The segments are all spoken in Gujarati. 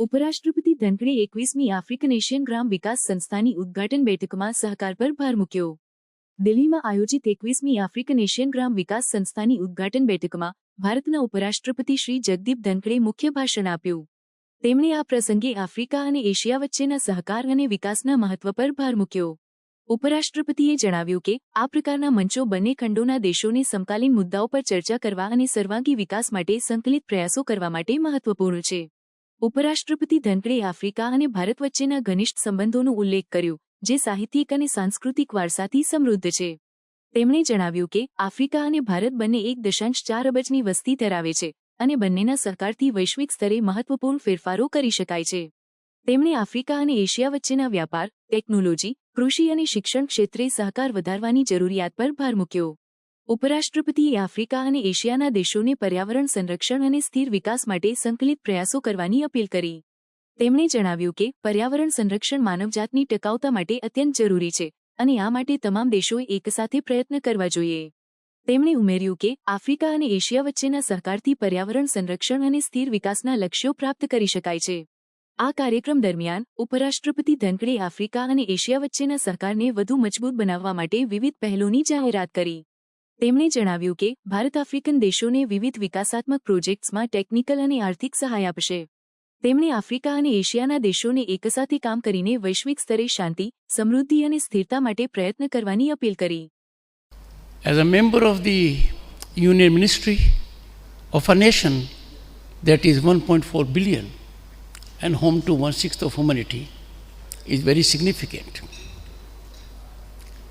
ઉપરાષ્ટ્રપતિ ધનકડે એકવીસમી આફ્રિકન એશિયન ગ્રામ વિકાસ સંસ્થાની ઉદ્ઘાટન બેઠકમાં સહકાર પર ભાર મૂક્યો. દિલ્હીમાં આયોજિત એકવીસમી આફ્રિકન એશિયન ગ્રામ વિકાસ સંસ્થાની ઉદ્ઘાટન બેઠકમાં ભારતના ઉપરાષ્ટ્રપતિ શ્રી જગદીપ ધનકડે મુખ્ય ભાષણ આપ્યું. તેમણે આ પ્રસંગે આફ્રિકા અને એશિયા વચ્ચેના સહકાર અને વિકાસના મહત્વ પર ભાર મૂક્યો. ઉપરાષ્ટ્રપતિએ જણાવ્યું કે, આ પ્રકારના મંચો બંને ખંડોના દેશોને સમકાલીન મુદ્દાઓ પર ચર્ચા કરવા અને સર્વાંગી વિકાસ માટે સંકલિત પ્રયાસો કરવા માટે મહત્વપૂર્ણ છે. ઉપરાષ્ટ્રપતિ ધનકડે આફ્રિકા અને ભારત વચ્ચેના ઘનિષ્ઠ સંબંધોનો ઉલ્લેખ કર્યો, જે સાહિત્યિક અને સાંસ્કૃતિક વારસાથી સમૃદ્ધ છે. તેમણે જણાવ્યું કે, આફ્રિકા અને ભારત બંને એક દશાંશ ચાર અબજની વસ્તી ધરાવે છે અને બંનેના સહકારથી વૈશ્વિક સ્તરે મહત્વપૂર્ણ ફેરફારો કરી શકાય છે. તેમણે આફ્રિકા અને એશિયા વચ્ચેના વ્યાપાર, ટેકનોલોજી, કૃષિ અને શિક્ષણ ક્ષેત્રે સહકાર વધારવાની જરૂરિયાત પર ભાર મૂક્યો. ઉપરાષ્ટ્રપતિએ આફ્રિકા અને એશિયાના દેશોને પર્યાવરણ સંરક્ષણ અને સ્થિર વિકાસ માટે સંકલિત પ્રયાસો કરવાની અપીલ કરી. તેમણે જણાવ્યું કે, પર્યાવરણ સંરક્ષણ માનવજાતની ટકાઉતા માટે અત્યંત જરૂરી છે અને આ માટે તમામ દેશોએ એકસાથે પ્રયત્ન કરવા જોઈએ. તેમણે ઉમેર્યું કે, આફ્રિકા અને એશિયા વચ્ચેના સહકારથી પર્યાવરણ સંરક્ષણ અને સ્થિર વિકાસના લક્ષ્યો પ્રાપ્ત કરી શકાય છે. આ કાર્યક્રમ દરમિયાન, ઉપરાષ્ટ્રપતિ ધનકડે આફ્રિકા અને એશિયા વચ્ચેના સહકારને વધુ મજબૂત બનાવવા માટે વિવિધ પહેલોની જાહેરાત કરી. તેમણે જણાવ્યું કે ભારત આફ્રિકન દેશોને વિવિધ વિકાસાત્મક પ્રોજેક્ટ્સમાં ટેકનિકલ અને આર્થિક સહાય આપશે તેમણે આફ્રિકા અને એશિયાના દેશોને એકસાથે કામ કરીને વૈશ્વિક સ્તરે શાંતિ સમૃદ્ધિ અને સ્થિરતા માટે પ્રયત્ન કરવાની અપીલ કરી As a member of the Union Ministry of a nation that is 1.4 billion and home to one sixth of humanity is very significant.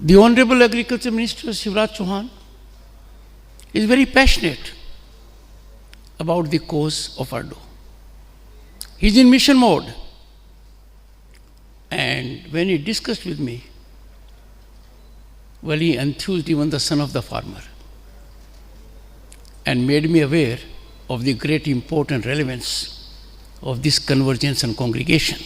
The Honorable Agriculture Minister Shivraj Chauhan is very passionate about the cause of Ardo. He's in mission mode. And when he discussed with me, well, he enthused even the son of the farmer and made me aware of the great import and relevance of this convergence and congregation.